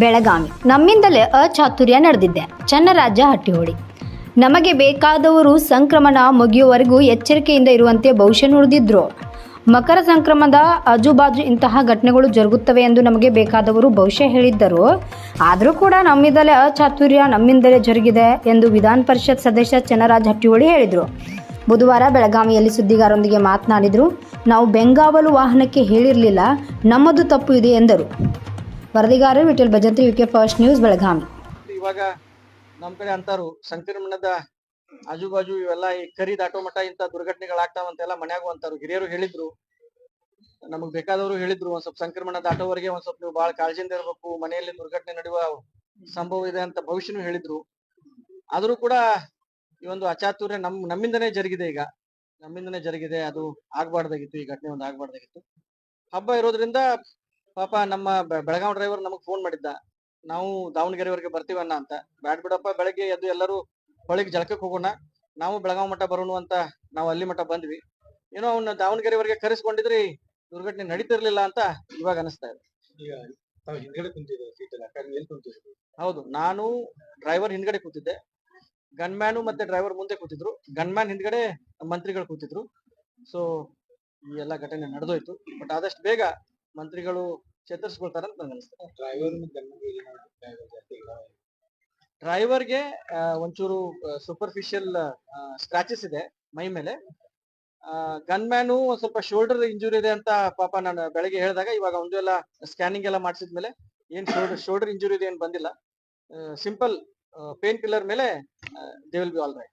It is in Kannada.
ಬೆಳಗಾವಿ. ನಮ್ಮಿಂದಲೇ ಅಚಾತುರ್ಯ ನಡೆದಿದ್ದೆ ಚನ್ನರಾಜ ಹಟ್ಟಿಹೊಳಿ. ನಮಗೆ ಬೇಕಾದವರು ಸಂಕ್ರಮಣ ಮುಗಿಯುವವರೆಗೂ ಎಚ್ಚರಿಕೆಯಿಂದ ಇರುವಂತೆ ಭವಿಷ್ಯ ನುಡಿದಿದ್ರು. ಮಕರ ಸಂಕ್ರಮದ ಆಜುಬಾಜು ಇಂತಹ ಘಟನೆಗಳು ಜರುಗುತ್ತವೆ ಎಂದು ನಮಗೆ ಬೇಕಾದವರು ಭವಿಷ್ಯ ಹೇಳಿದ್ದರು. ಆದರೂ ಕೂಡ ನಮ್ಮಿಂದಲೇ ಅಚಾತುರ್ಯ ನಮ್ಮಿಂದಲೇ ಜರುಗಿದೆ ಎಂದು ವಿಧಾನ ಪರಿಷತ್ ಸದಸ್ಯ ಚನ್ನರಾಜ ಹಟ್ಟಿಹೊಳಿ ಹೇಳಿದರು. ಬುಧವಾರ ಬೆಳಗಾವಿಯಲ್ಲಿ ಸುದ್ದಿಗಾರರೊಂದಿಗೆ ಮಾತನಾಡಿದರು, ನಾವು ಬೆಂಗಾವಲು ವಾಹನಕ್ಕೆ ಹೇಳಿರಲಿಲ್ಲ, ನಮ್ಮದು ತಪ್ಪು ಇದೆ ಎಂದರು. ವರದಿಗಾರರು Vithal Bhajantri UK first news Belagavi. ಇವಾಗ ನಮ್ ಕಡೆ ಅಂತಾರು ಸಂಕ್ರಮಣದ ಆಜುಬಾಜು ಇವೆಲ್ಲ ಈ ಕರಿ ದಾಟೋ ಮಠ ಇಂತ ದುರ್ಘಟನೆಗಳಾಗ್ತಾವಂತೆಲ್ಲ ಮನ್ಯಾಗು ಅಂತಾರು ಹಿರಿಯರು ಹೇಳಿದ್ರು, ನಮಗ್ ಬೇಕಾದವರು ಹೇಳಿದ್ರು, ಒಂದ್ ಸ್ವಲ್ಪ ಸಂಕ್ರಮಣ ದಾಟೋವರೆಗೆ ಒಂದ್ ಸ್ವಲ್ಪ ನೀವು ಬಹಳ ಕಾಳಜಿಯಿಂದ ಇರ್ಬೇಕು, ಮನೆಯಲ್ಲಿ ದುರ್ಘಟನೆ ನಡೆಯುವ ಸಂಭವ ಇದೆ ಅಂತ ಭವಿಷ್ಯನು ಹೇಳಿದ್ರು. ಆದ್ರೂ ಕೂಡ ಈ ಒಂದು ಅಚಾತುರ್ಯ ನಮ್, ನಮ್ಮಿಂದನೇ ಜರುಗಿದೆ ಈಗ. ನಮ್ಮಿಂದನೇ ಜರುಗಿದೆ, ಅದು ಆಗ್ಬಾರ್ದಾಗಿತ್ತು, ಈ ಘಟನೆ ಒಂದು ಆಗ್ಬಾರ್ದಾಗಿತ್ತು. ಹಬ್ಬ ಇರೋದ್ರಿಂದ ಪಾಪ ನಮ್ಮ ಬೆಳಗಾವ್ ಡ್ರೈವರ್ ನಮಗ್ ಫೋನ್ ಮಾಡಿದ್ದ. ನಾವು ದಾವಣಗೆರೆವರೆಗೆ ಬರ್ತೀವನ್ನ ಅಂತ. ಬ್ಯಾಡ್ ಬಿಡಪ್ಪ ಬೆಳಗ್ಗೆ ಎದ್ದು ಎಲ್ಲರೂ ಹೊಳಿಗೆ ಜಳಕಕ್ಕೆ ಹೋಗೋಣ. ನಾವು ಬೆಳಗಾವಿ ಮಠ ಬರೋಣ ಅಂತ ನಾವು ಅಲ್ಲಿ ಮಠ ಬಂದ್ವಿ. ಏನೋ ಅವನ್ನ ದಾವಣಗೆರೆವರೆಗೆ ಕರೆಸ್ಕೊಂಡಿದ್ರಿ ದುರ್ಘಟನೆ ನಡೀತಿರ್ಲಿಲ್ಲ ಅಂತ ಇವಾಗ ಅನಿಸ್ತಾ ಇದೆ. ಹೌದು ನಾನು ಡ್ರೈವರ್ ಹಿಂದ್ಗಡೆ ಕೂತಿದ್ದೆ. ಗನ್ಮ್ಯಾನು ಮತ್ತೆ ಡ್ರೈವರ್ ಮುಂದೆ ಕೂತಿದ್ರು. ಗನ್ಮ್ಯಾನ್ ಹಿಂದ್ಗಡೆ ಮಂತ್ರಿಗಳು ಕೂತಿದ್ರು. ಸೊ ಈ ಎಲ್ಲ ಘಟನೆ ನಡೆದೋಯ್ತು. ಬಟ್ ಆದಷ್ಟು ಬೇಗ ಮಂತ್ರಿಗಳು ಚೇತರಿಸ್ಕೊಳ್ತಾರ ಅಂತ ನಂಗೆ ಅನಿಸ್ತದೆ ಡ್ರೈವರ್ಗೆ ಒಂಚೂರು ಸೂಪರ್ಫಿಷಿಯಲ್ ಸ್ಕ್ರಾಚಸ್ ಇದೆ ಮೈ ಮೇಲೆ. ಗನ್ ಮ್ಯಾನು ಒಂದ್ ಸ್ವಲ್ಪ ಶೋಲ್ಡರ್ ಇಂಜುರಿ ಇದೆ ಅಂತ ಪಾಪ ನಾನು ಬೆಳಗ್ಗೆ ಹೇಳಿದಾಗ ಇವಾಗ ಒಂದು ಎಲ್ಲ ಸ್ಕ್ಯಾನಿಂಗ್ ಎಲ್ಲ ಮಾಡಿಸಿದ್ಮೇಲೆ ಏನ್ ಶೋಲ್ಡರ್ ಶೋಲ್ಡರ್ ಇಂಜುರಿ ಇದೆ ಏನ್ ಬಂದಿಲ್ಲ. ಸಿಂಪಲ್ ಪೇನ್ ಕಿಲ್ಲರ್ ಮೇಲೆ they will be all right